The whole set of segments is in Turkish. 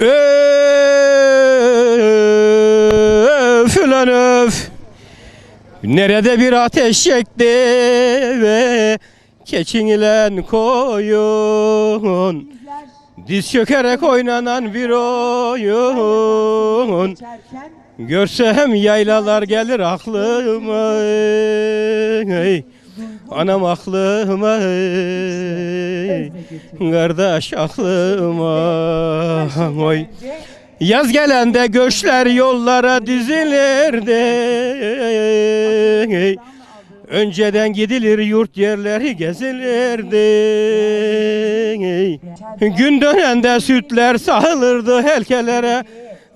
Öf ulan öf. Nerede bir ateş yaktı ve Keçin koyun? Diz çökerek oynanan bir oyun. Görsem yaylalar gelir aklıma ey. Anam aklıma ey. Kardeş aklıma oy. Yaz gelende göçler yollara dizilirdi. Önceden gidilir yurt yerleri gezilirdi. Gün dönende sütler sağılırdı helkelere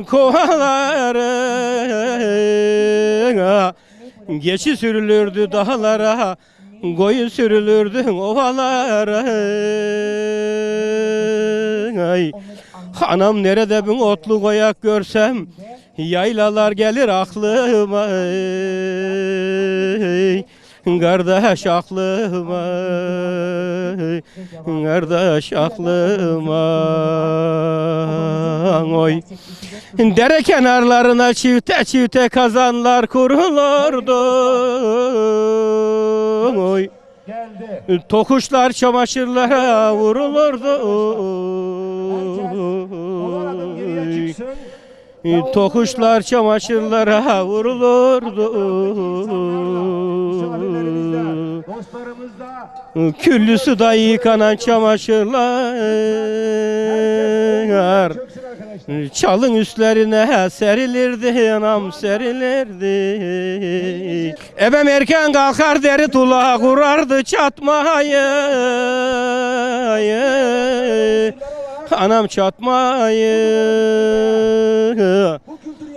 kovalara Geçi sürülürdü dağlara Koyun sürülürdü ovalara Ay. Anam nerede bin otlu koyak görsem Yaylalar gelir aklıma ey. Kardeş aklıma. Kardeş aklıma Oy Dere kenarlarına çifte çifte kazanlar kurulurdu Oy. Tokuşlar çamaşırlara vurulurdu Tokuşlar çamaşırlara vurulurdu. Misafirlerimizde, dostlarımızda Küllü suda yıkanan çamaşırlar. Çalın üstlerine serilirdi anam serilirdi. Ebem erken kalkar deri tula kurardı çatmayı Anam çatmayı.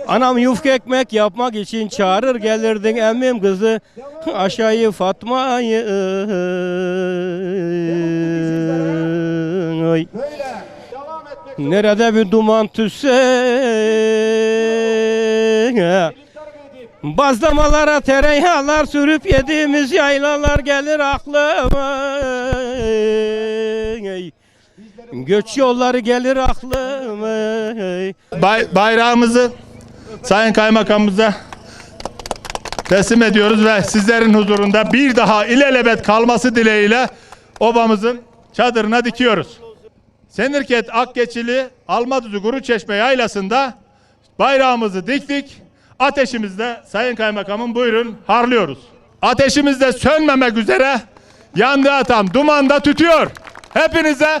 Anam yufka ekmek yapmak için çağırır gelirdin emmim kızı. Aşağıyı Fatma'yı. Nerede bir duman tüsse? Bazlamalara tereyağlar sürüp yediğimiz yaylalar gelir aklıma. Göç yolları gelir aklıma. Bay- bayrağımızı Sayın Kaymakamımıza teslim ediyoruz ve sizlerin huzurunda bir daha ilelebet kalması dileğiyle obamızın çadırına dikiyoruz. Senirket Akgeçili Almaduzu Guruçeşme Yaylası'nda bayrağımızı diktik. Ateşimizde Sayın Kaymakamım buyurun harlıyoruz. Ateşimiz de sönmemek üzere yandığı tam dumanda tütüyor. Hepinize